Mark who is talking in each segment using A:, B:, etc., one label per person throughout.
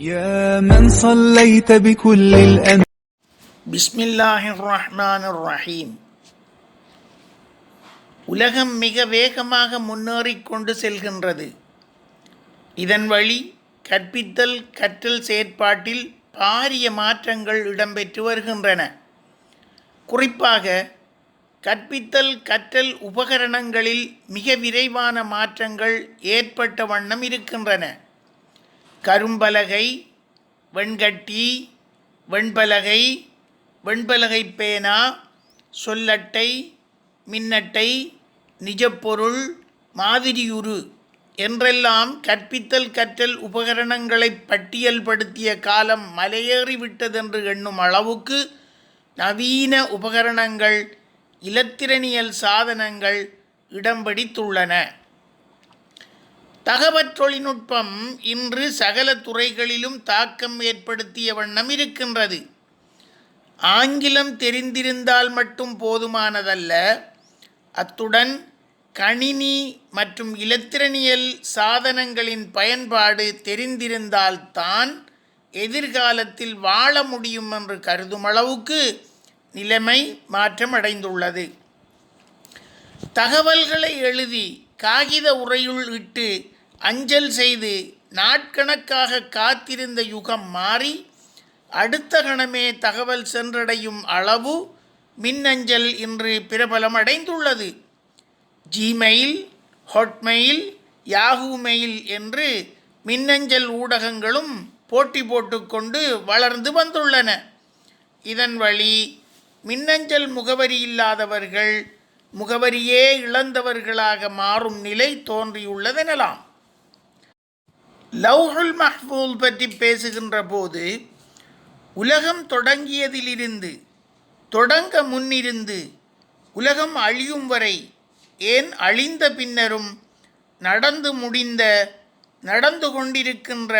A: يا من صليت بكل الأنبياء
B: பிஸ்மில்லாஹிர் ரஹ்மானிர் ரஹீம் உலகம் மிக வேகமாக முன்னேறிக் கொண்டு செல்கின்றது இதன் வழி கற்பித்தல் கற்றல் செயற்பாட்டில் பாரிய மாற்றங்கள் இடம்பெற்று வருகின்றன குறிப்பாக கற்பித்தல் கற்றல் உபகரணங்களில் மிக விரைவான மாற்றங்கள் ஏற்பட்ட வண்ணம் இருக்கின்றன கரும்பலகை வெண்கட்டி வெண்பலகை வெண்பலகை பேனா சொல்லட்டை மின்னட்டை நிஜப்பொருள் மாதிரியுரு என்றெல்லாம் கற்பித்தல் கற்றல் உபகரணங்களை பட்டியல்படுத்திய காலம் மலையேறிவிட்டதென்று எண்ணும் அளவுக்கு நவீன உபகரணங்கள் இலத்திரனியல் சாதனங்கள் இடம்பிடித்துள்ளன. தகவல் தொழில்நுட்பம் இன்று சகல துறைகளிலும் தாக்கம் ஏற்படுத்திய வண்ணம் இருக்கின்றது. ஆங்கிலம் தெரிந்திருந்தால் மட்டும் போதுமானதல்ல. அத்துடன் கணினி மற்றும் இலத்திரனியல் சாதனங்களின் பயன்பாடு தெரிந்திருந்தால்தான் எதிர்காலத்தில் வாழ முடியும் என்று கருதும் அளவுக்கு நிலைமை மாற்றமடைந்துள்ளது. தகவல்களை எழுதி காகித உரையுள் இட்டு அஞ்சல் செய்து நாட்கணக்காக காத்திருந்த யுகம் மாறி அடுத்த கணமே தகவல் சென்றடையும் அளவு மின்னஞ்சல் இன்று பிரபலம் அடைந்துள்ளது ஜிமெயில் ஹாட்மெயில் யாஹூ மெயில் என்று மின்னஞ்சல் ஊடகங்களும் போட்டி போட்டுக்கொண்டு வளர்ந்து வந்துள்ளன. இதன் வழி மின்னஞ்சல் முகவரி இல்லாதவர்கள் முகவரியே இழந்தவர்களாக மாறும் நிலை தோன்றியுள்ளதெனலாம். லவ்ஹுல் மஹ்பூல் பற்றி பேசுகின்ற போது உலகம் தொடங்கியதிலிருந்து தொடங்க முன்னிருந்து உலகம் அழியும் வரை ஏன் அழிந்த பின்னரும் நடந்து முடிந்த நடந்து கொண்டிருக்கின்ற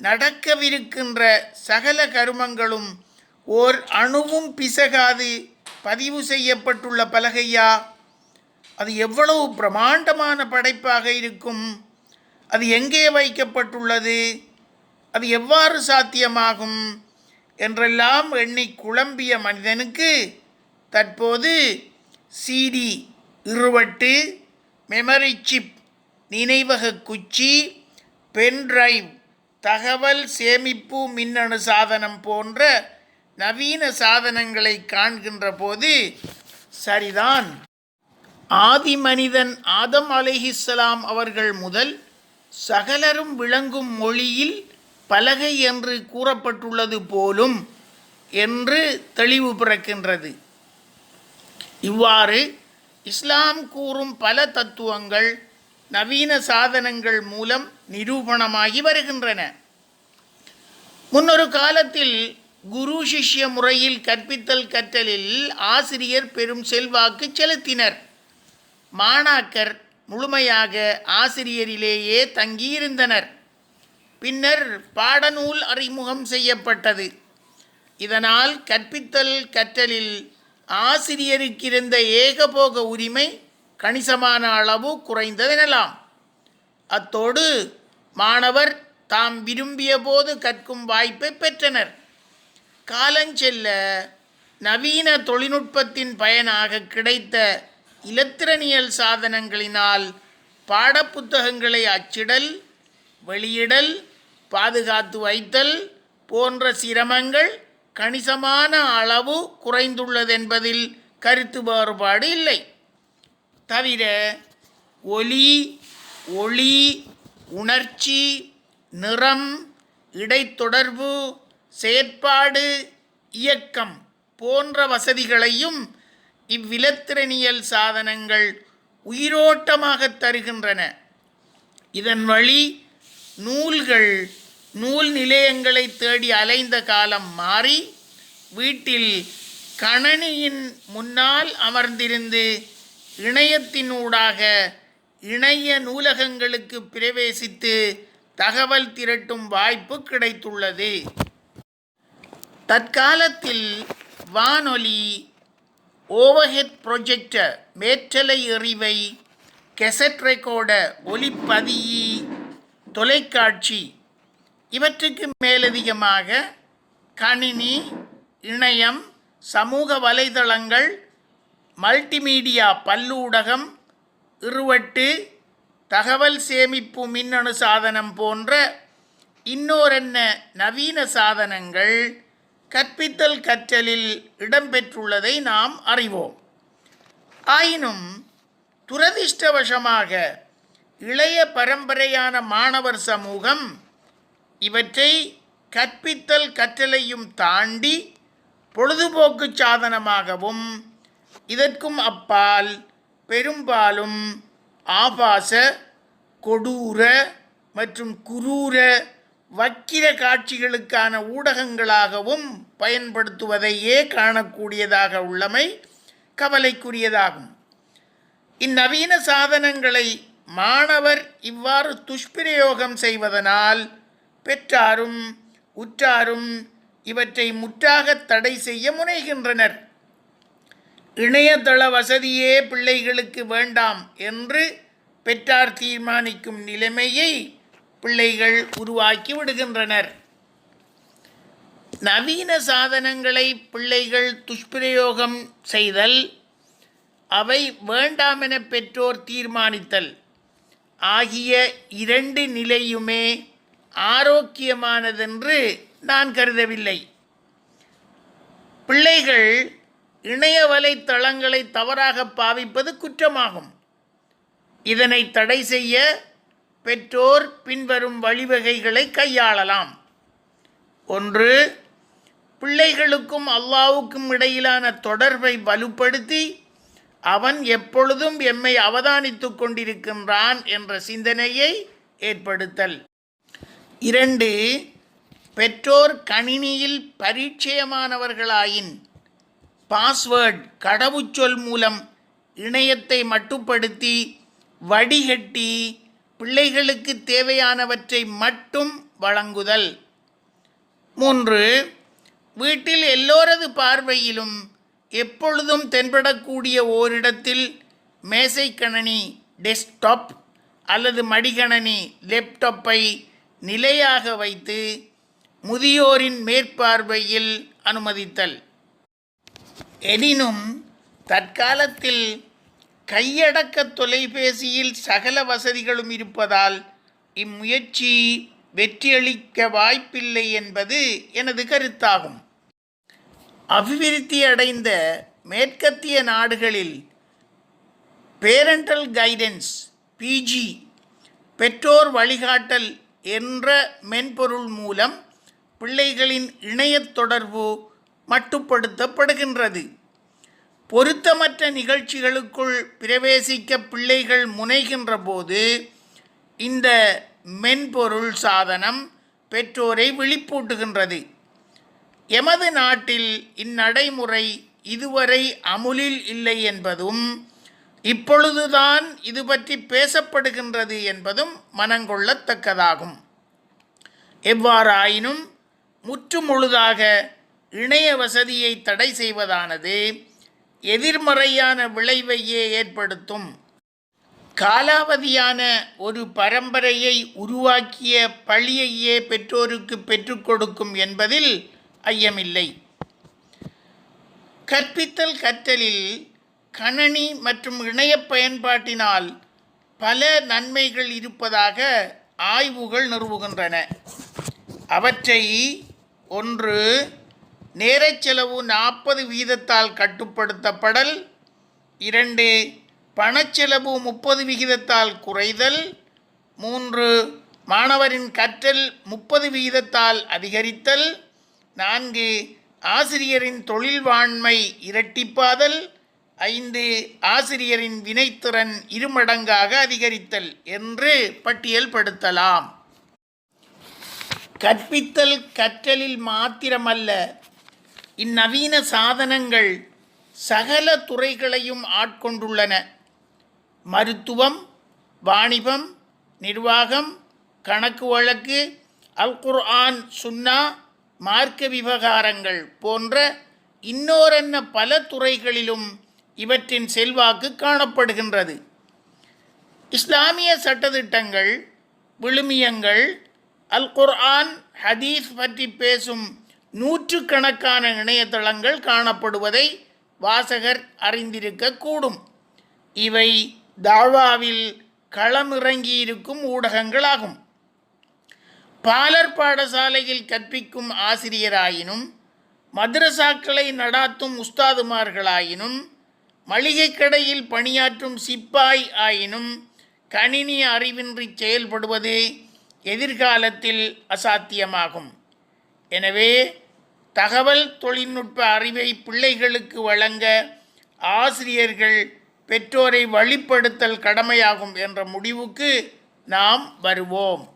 B: நடக்கவிருக்கின்ற சகல கருமங்களும் ஓர் அணுவும் பிசகாது பதிவு செய்யப்பட்டுள்ள பலகையா? அது எவ்வளவு பிரமாண்டமான படைப்பாக இருக்கும்? அது எங்கே வைக்கப்பட்டுள்ளது? அது எவ்வாறு சாத்தியமாகும்? என்றெல்லாம் எண்ணி குழம்பிய மனிதனுக்கு தற்போது சிடி இருவட்டு மெமரி சிப் நினைவக குச்சி பென்ட்ரைவ் தகவல் சேமிப்பு மின்னணு சாதனம் போன்ற நவீன சாதனங்களை காண்கின்ற போது சரிதான். ஆதி மனிதன் ஆதம் அலைஹிஸ்ஸலாம் அவர்கள் முதல் சகலரும் விளங்கும் மொழியில் பலகை என்று கூறப்பட்டுள்ளது போலும் என்று தெளிவு பிறக்கின்றது. இவ்வாறு இஸ்லாம் கூறும் பல தத்துவங்கள் நவீன சாதனங்கள் மூலம் நிரூபணமாகி வருகின்றன. முன்னொரு காலத்தில் குரு சிஷ்ய முறையில் கற்பித்தல் கற்றலில் ஆசிரியர் பெரும் செல்வாக்கு செலுத்தினர். மாணாக்கர் முழுமையாக ஆசிரியரிலேயே தங்கியிருந்தனர். பின்னர் பாடநூல் அறிமுகம் செய்யப்பட்டது. இதனால் கற்பித்தல் கற்றலில் ஆசிரியருக்கிருந்த ஏகபோக உரிமை கணிசமான அளவு குறைந்ததெனலாம். அத்தோடு மாணவர் தாம் விரும்பிய போது கற்கும் வாய்ப்பை பெற்றனர். காலஞ்செல்ல நவீன தொழில்நுட்பத்தின் பயனாக கிடைத்த இலத்திரனியல் சாதனங்களினால் பாடப்புத்தகங்களை அச்சிடல் வெளியிடல் பாதுகாத்து வைத்தல் போன்ற சிரமங்கள் கணிசமான அளவு குறைந்துள்ளதென்பதில் கருத்து வேறுபாடு இல்லை. தவிர ஒலி ஒளி உணர்ச்சி நிறம் இடைத்தொடர்பு செயற்பாடு இயக்கம் போன்ற வசதிகளையும் இவ்விலத்திரனியல் சாதனங்கள் உயிரோட்டமாக தருகின்றன. இதன் வழி நூல்கள் நூல் நிலையங்களை தேடி அலைந்த காலம் மாறி வீட்டில் கணனியின் முன்னால் அமர்ந்திருந்து இணையத்தினூடாக இணைய நூலகங்களுக்கு பிரவேசித்து தகவல் திரட்டும் வாய்ப்பு கிடைத்துள்ளது. தற்காலத்தில் வானொலி ஓவர்ஹெட் ப்ரொஜெக்டர் மேற்றலை எறிவை கெசட் ரெக்கார்டர் ஒலிப்பதியி தொலைக்காட்சி இவற்றுக்கு மேலதிகமாக கணினி இணையம் சமூக வலைதளங்கள் மல்டிமீடியா பல்லூடகம் இருவட்டு தகவல் சேமிப்பு மின்னணு சாதனம் போன்ற இன்னோரென்ன நவீன சாதனங்கள் கற்பித்தல் கற்றலில் இடம்பெற்றுள்ளதை நாம் அறிவோம். ஆயினும் துரதிர்ஷ்டவசமாக இளைய பரம்பரையான மாணவர் சமூகம் இவற்றை கற்பித்தல் கற்றலையும் தாண்டி பொழுதுபோக்கு சாதனமாகவும் இதற்கும் அப்பால் பெரும்பாலும் ஆபாச கொடூர மற்றும் குரூர வக்கிர காட்சிகளுக்கான ஊடகங்களாகவும் பயன்படுத்துவதையே காணக்கூடியதாக உள்ளமை கவலைக்குரியதாகும். இந்நவீன சாதனங்களை மாணவர் இவ்வாறு துஷ்பிரயோகம் செய்வதனால் பெற்றாரும் உற்றாரும் இவற்றை முற்றாக தடை செய்ய முனைகின்றனர். இணையதள வசதியே பிள்ளைகளுக்கு வேண்டாம் என்று பெற்றார் தீர்மானிக்கும் நிலைமையை பிள்ளைகள் உருவாக்கி விடுகின்றனர். நவீன சாதனங்களை பிள்ளைகள் துஷ்பிரயோகம் செய்தல் அவை வேண்டாமென பெற்றோர் தீர்மானித்தல் ஆகிய இரண்டு நிலையுமே ஆரோக்கியமானதென்று நான் கருதவில்லை. பிள்ளைகள் இணைய வலைத்தளங்களை தவறாக பாவிப்பது குற்றமாகும். இதனை தடை செய்ய பெற்றோர் பின்வரும் வழிவகைகளை கையாளலாம். ஒன்று பிள்ளைகளுக்கும் அல்லாவுக்கும் இடையிலான தொடர்பை வலுப்படுத்தி அவன் எப்பொழுதும் எம்மை அவதானித்து கொண்டிருக்கின்றான் என்ற சிந்தனையை ஏற்படுத்தல். இரண்டு பெற்றோர் கணினியில் பரிச்சயமானவர்களாயின் பாஸ்வேர்ட் கடவுச்சொல் மூலம் இணையத்தை மட்டுப்படுத்தி வடிகட்டி பிள்ளைகளுக்கு தேவையானவற்றை மட்டும் வழங்குதல். மூன்று வீட்டில் எல்லோரது பார்வையிலும் எப்பொழுதும் தென்படக்கூடிய ஓரிடத்தில் மேசைக்கணனி டெஸ்க்டாப் அல்லது மடிகணனி லேப்டாப்பை நிலையாக வைத்து முதியோரின் மேற்பார்வையில் அனுமதித்தல். எனினும் தற்காலத்தில் கையடக்க தொலைபேசியில் சகல வசதிகளும் இருப்பதால் இம்முயற்சி வெற்றியளிக்க வாய்ப்பில்லை என்பது எனது கருத்தாகும். அபிவிருத்தி அடைந்த மேற்கத்திய நாடுகளில் பேரண்டல் கைடன்ஸ் பிஜி பெற்றோர் வழிகாட்டல் என்ற மென்பொருள் மூலம் பிள்ளைகளின் இணையத் தொடர்பு மட்டுப்படுத்தப்படுகின்றது. பொருத்தமற்ற நிகழ்ச்சிகளுக்குள் பிரவேசிக்க பிள்ளைகள் முனைகின்ற போது இந்த மென்பொருள் சாதனம் பெற்றோரை விழிப்பூட்டுகின்றது. எமது நாட்டில் இந்நடைமுறை இதுவரை அமுலில் இல்லை என்பதும் இப்பொழுதுதான் இது பற்றி பேசப்படுகின்றது என்பதும் மனங்கொள்ளத்தக்கதாகும். எவ்வாறாயினும் முற்றுமுழுதாக இணைய வசதியை தடை செய்வதானது எதிர்மறையான விளைவையே ஏற்படுத்தும். காலாவதியான ஒரு பரம்பரையை உருவாக்கிய பழியையே பெற்றோருக்கு பெற்றுக் கொடுக்கும் என்பதில் ஐயமில்லை. கற்பித்தல் கற்றலில் கணனி மற்றும் இணைய பயன்பாட்டினால் பல நன்மைகள் இருப்பதாக ஆய்வுகள் நிறுவுகின்றன. அவற்றை ஒன்று நேரச் செலவு நாற்பது வீதத்தால் கட்டுப்படுத்தப்படல். இரண்டு பணச்செலவு முப்பது விகிதத்தால் குறைதல். மூன்று மாணவரின் கற்றல் முப்பது விகிதத்தால் அதிகரித்தல். நான்கு ஆசிரியரின் தொழில்வாண்மை இரட்டிப்பாதல். ஐந்து ஆசிரியரின் வினைத்திறன் இருமடங்காக அதிகரித்தல் என்று பட்டியல்படுத்தலாம். கற்பித்தல் கற்றலில் மாத்திரமல்ல இந்நவீன சாதனங்கள் சகல துறைகளையும் ஆட்கொண்டுள்ளன. மருத்துவம் வாணிபம் நிர்வாகம் கணக்கு வழக்கு அல் குர்ஆன் சுன்னா மார்க்க விவகாரங்கள் போன்ற இன்னோரென்ன பல துறைகளிலும் இவற்றின் செல்வாக்கு காணப்படுகின்றது. இஸ்லாமிய சட்டதிட்டங்கள் விழுமியங்கள் அல் குர்ஆன் ஹதீஸ் பற்றி பேசும் நூற்றுக்கணக்கான இணையதளங்கள் காணப்படுவதை வாசகர் அறிந்திருக்கக்கூடும் இவை தாழ்வாவில் களமிறங்கியிருக்கும் ஊடகங்களாகும். பாலர் பாடசாலையில் கற்பிக்கும் ஆசிரியராயினும் மதரசாக்களை நடாத்தும் உஸ்தாதுமார்களாயினும் மளிகை கடையில் பணியாற்றும் சிப்பாய் ஆயினும் கணினி அறிவின்றி செயல்படுவது எதிர்காலத்தில் அசாத்தியமாகும். எனவே தகவல் தொழில்நுட்ப அறிவை பிள்ளைகளுக்கு வழங்க ஆசிரியர்கள் பெற்றோரை வழிப்படுத்தல் கடமையாகும் என்ற முடிவுக்கு நாம் வருவோம்.